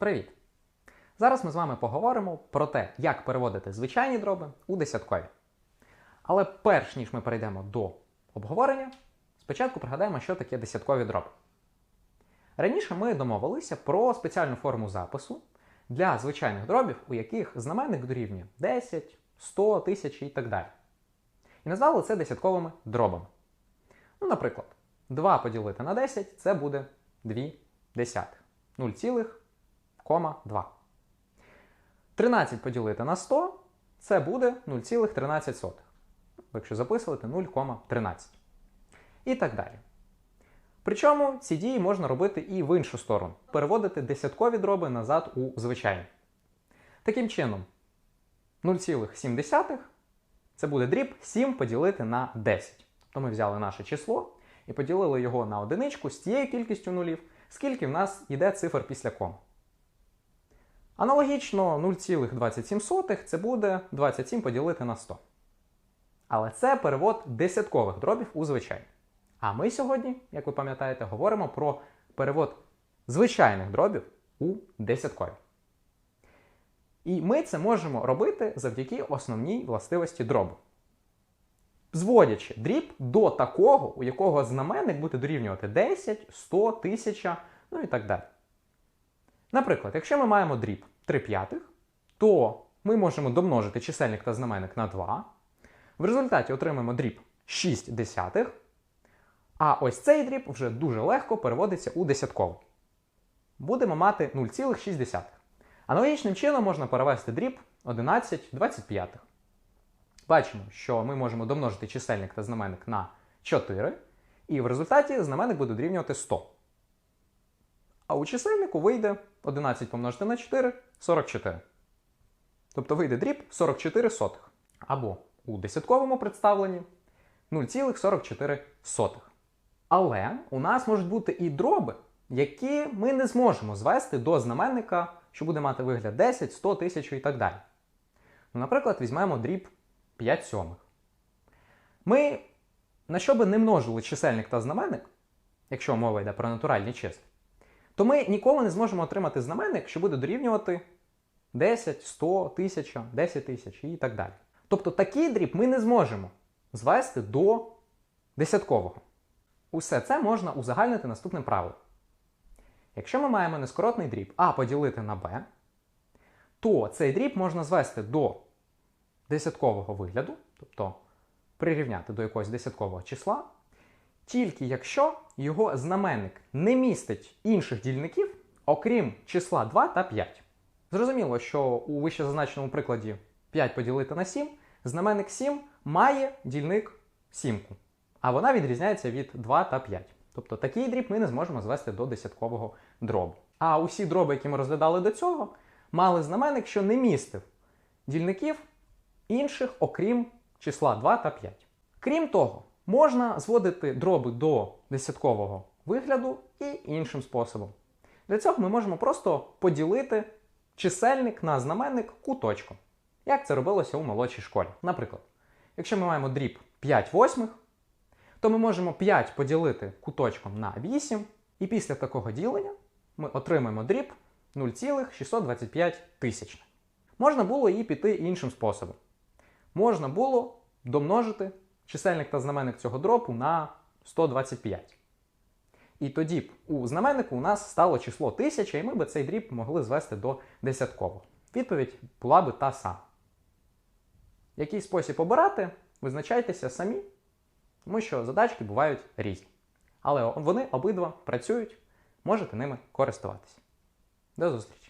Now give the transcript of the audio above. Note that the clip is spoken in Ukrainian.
Привіт! Зараз ми з вами поговоримо про те, як переводити звичайні дроби у десяткові. Але перш ніж ми перейдемо до обговорення, спочатку пригадаємо, що таке десяткові дроби. Раніше ми домовилися про спеціальну форму запису для звичайних дробів, у яких знаменник дорівнює 10, 100, 1000 і так далі. І назвали це десятковими дробами. Ну, наприклад, 2 поділити на 10 це буде 2 десятих. 0,2. 13 поділити на 100 це буде 0,13. Якщо записувати 0,13. І так далі. Причому ці дії можна робити і в іншу сторону переводити десяткові дроби назад у звичайні. Таким чином, 0,7 це буде дріб 7 поділити на 10. То ми взяли наше число і поділили його на одиничку з тією кількістю нулів, скільки в нас йде цифр після коми. Аналогічно 0,27 це буде 27 поділити на 100. Але це перевод десяткових дробів у звичайні. А ми сьогодні, як ви пам'ятаєте, говоримо про перевод звичайних дробів у десяткові. І ми це можемо робити завдяки основній властивості дробу. Зводячи дріб до такого, у якого знаменник буде дорівнювати 10, 100, 1000, ну і так далі. Наприклад, якщо ми маємо дріб 3 п'ятих, то ми можемо домножити чисельник та знаменник на 2. В результаті отримаємо дріб 6 десятих. А ось цей дріб вже дуже легко переводиться у десятковий. Будемо мати 0,6. Аналогічним чином можна перевести дріб 11 25. Бачимо, що ми можемо домножити чисельник та знаменник на 4, і в результаті знаменник буде дорівнювати 100. А у чисельнику вийде 11 помножити на 4 44. Тобто вийде дріб 44 сотих. Або у десятковому представленні 0,44. Але у нас можуть бути і дроби, які ми не зможемо звести до знаменника, що буде мати вигляд 10, 100, 1000 і так далі. Ну, Наприклад, візьмемо дріб 5 сьомих. Ми, на що би не множили чисельник та знаменник, якщо мова йде про натуральні числа, то ми ніколи не зможемо отримати знаменник, що буде дорівнювати 10, 100, 1000, 10 тисяч і так далі. Тобто такий дріб ми не зможемо звести до десяткового. Усе це можна узагальнити наступним правилом. Якщо ми маємо нескоротний дріб А поділити на Б, то цей дріб можна звести до десяткового вигляду, тобто прирівняти до якогось десяткового числа, тільки якщо його знаменник не містить інших дільників, окрім числа 2 та 5. Зрозуміло, що у вищезазначеному прикладі 5 поділити на 7, знаменник 7 має дільник 7, а вона відрізняється від 2 та 5. Тобто такий дріб ми не зможемо звести до десяткового дробу. А усі дроби, які ми розглядали до цього, мали знаменник, що не містив дільників інших, окрім числа 2 та 5. Крім того, можна зводити дроби до десяткового вигляду і іншим способом. Для цього ми можемо просто поділити чисельник на знаменник куточком, як це робилося у молодшій школі. Наприклад, якщо ми маємо дріб 5 восьмих, то ми можемо 5 поділити куточком на 8, і після такого ділення ми отримаємо дріб 0,625 тисячних. Можна було і піти іншим способом. Можна було домножити чисельник та знаменник цього дропу на 125. І тоді б у знаменнику у нас стало число 1000, і ми б цей дріб могли звести до десяткового. Відповідь була би та сама. Який спосіб обирати, визначайтеся самі, тому що задачки бувають різні. Але вони обидва працюють, можете ними користуватися. До зустрічі!